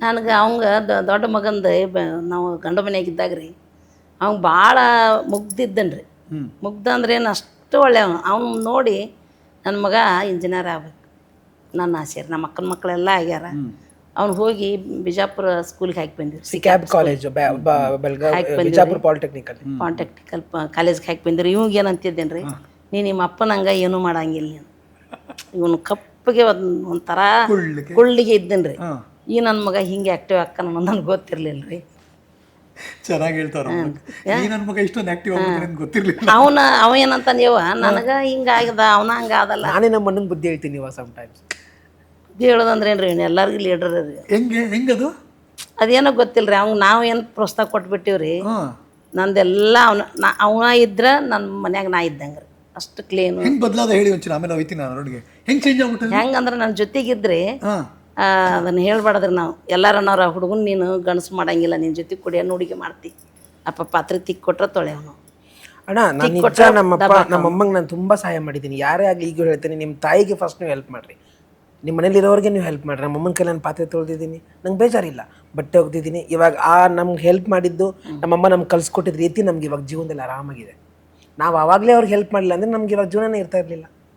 ನನಗೆ ಅವಂಗ ದೊಡ್ಡ ಮಗಂದು ನಾವು ಗಂಡ ಮನೆಯಾಗಿದ್ದಾಗ ರೀ ಅವ್ನು ಭಾಳ ಮುಗ್ದಿದ್ದನ್ ರೀ ಮುಗ್ಧ ಅಂದ್ರೆ ಏನು ಅಷ್ಟು ಒಳ್ಳೆಯವ ಅವ್ನು ನೋಡಿ ನನ್ನ ಮಗ ಇಂಜಿನಿಯರ್ ಆಗ್ಬೇಕು. ನನ್ನ ಆಸೆ ರೀ ನಮ್ಮ ಅಕ್ಕನ ಮಕ್ಕಳೆಲ್ಲ ಆಗ್ಯಾರ. ಅವ್ನು ಹೋಗಿ ಬಿಜಾಪುರ ಸ್ಕೂಲ್ಗೆ ಹಾಕಿ ಬಂದಿರಿ SECAB college Bijapur polytechnical polytechnical ಕಾಲೇಜ್ಗೆ ಹಾಕಿ ಬಂದಿರಿ ಇವ್ಗೆ ಏನು ಅಂತಿದ್ದೇನೆ ರೀ ನೀ ನಿಮ್ಮ ಅಪ್ಪನಂಗೆ ಏನೂ ಮಾಡಂಗಿಲ್ಲ ನೀನು. ಇವನು ಕಪ್ಪಗೆ ಒಂದು ಒಂಥರ ಕುಳ್ಳಿಗೆ. ಇದ್ದೇನೆ ರೀ ಈ ನನ್ನ ಮಗ ಹಿಂಗೆ ಆ್ಯಕ್ಟಿವ್ ಆಕ್ಕನ ನನಗೆ ಗೊತ್ತಿರಲಿಲ್ಲ ರೀ ಚೆನ್ನಾಗಿ ಹೇಳ್ತಾರ ನನ್ನ ಮಗ ಇಷ್ಟೊಂದು ಆಕ್ಟಿವ್ ಅಂತ ಗೊತ್ತಿರ್ಲಿಲ್ಲ. ಅವನ ಅವ ಏನಂತ ನೀವು ನನಗೆ ಹಿಂಗೆ ಆಗ್ಯದ ಅವನ ಹಂಗೆ ಆದಲ್ಲ. ನಾನೇ ನಮ್ಮ ಅಣ್ಣನ ಬುದ್ಧಿ ಹೇಳ್ತೀನಿ ಇವಾಗ ಸಮ್ ಟೈಮ್ಸ್ ಬುದ್ಧಿ ಹೇಳೋದಂದ್ರೆ ಏನು ರೀ ಎಲ್ಲರಿಗೂ ಲೀಡರ್ ಅದು. ಹೆಂಗೆ ಹೆಂಗದು? ಅದೇನೋ ಗೊತ್ತಿಲ್ಲ ರೀ ಅವ್ನು ನಾವು ಏನು ಪ್ರೋತ್ಸಾಹ ಕೊಟ್ಬಿಟ್ಟಿವಿ ರೀ ಹಾ. ನಂದೆಲ್ಲ ಅವನ ನಾ ಅವನ ಇದ್ರೆ ನನ್ನ ಮನ್ಯಾಗ ನಾ ಇದ್ದಂಗೆ ರೀ ಅಷ್ಟು ಕ್ಲೀನು ಹೆಂಗ್ ಬದಲಾದ ಹೇಳಿ ಒಂಚೂರು ಆಮೇಲೆ ಹೋಯ್ತೀನಿ ನಾನು ನೋಡಿಗೆ ಹೆಂಗ್ ಚೇಂಜ್ ಆಗ್ಬಿಟ್ಟೆ ಹೆಂಗಂದ್ರೆ ನನ್ನ ಜೊತೆಗಿದ್ರೆ ಹಾ. ಅದನ್ನು ಹೇಳ್ಬಾರ್ದ್ರಿ ನಾವು. ಎಲ್ಲಾರನ್ನವ್ರ ಹುಡುಗನ್ ನೀನು ಗಣಸು ಮಾಡಂಗಿಲ್ಲ ನಿನ್ನ ಜೊತೆ ಕುಡಿಯೋ ಹುಡುಗಿ ಮಾಡ್ತಿ. ಅಪ್ಪ ಪಾತ್ರೆ ತಿಕ್ಕಿ ಕೊಟ್ರೆ ನಾವು ಅಣ್ಣ ನಾನು ನಿಜ ನಮ್ಮಪ್ಪ ನಮ್ಮಮ್ಮಂಗೆ ನಾನು ತುಂಬ ಸಹಾಯ ಮಾಡಿದ್ದೀನಿ ಯಾರೇ ಆಗಲಿ ಈಗ ಹೇಳ್ತೀನಿ ನಿಮ್ಮ ತಾಯಿಗೆ ಫಸ್ಟ್ ನೀವು ಹೆಲ್ಪ್ ಮಾಡಿರಿ. ನಿಮ್ಮ ಮನೇಲಿರೋರಿಗೆ ನೀವು ಹೆಲ್ಪ್ ಮಾಡಿರಿ. ನಮ್ಮಮ್ಮನ ಕೈ ನಾನು ಪಾತ್ರೆ ತೊಳೆದಿದ್ದೀನಿ. ನಂಗೆ ಬೇಜಾರಿಲ್ಲ. ಬಟ್ಟೆ ಒಗ್ದಿದ್ದೀನಿ. ಇವಾಗ ಆ ನಮ್ಗೆ ಹೆಲ್ಪ್ ಮಾಡಿದ್ದು ನಮ್ಮಮ್ಮ ನಮ್ಗೆ ಕಲ್ಸ್ಕೊಟ್ಟಿದ್ದ ರೀತಿ ನಮ್ಗೆ ಇವಾಗ ಜೀವನದಲ್ಲಿ ಆರಾಮಾಗಿದೆ. ನಾವು ಆವಾಗಲೇ ಅವ್ರಿಗೆ ಹೆಲ್ಪ್ ಮಾಡಿಲ್ಲ ಅಂದರೆ ನಮ್ಗೆ ಇವಾಗ ಜೀವನನೇ ಇರ್ತಾ ಇರಲಿಲ್ಲ.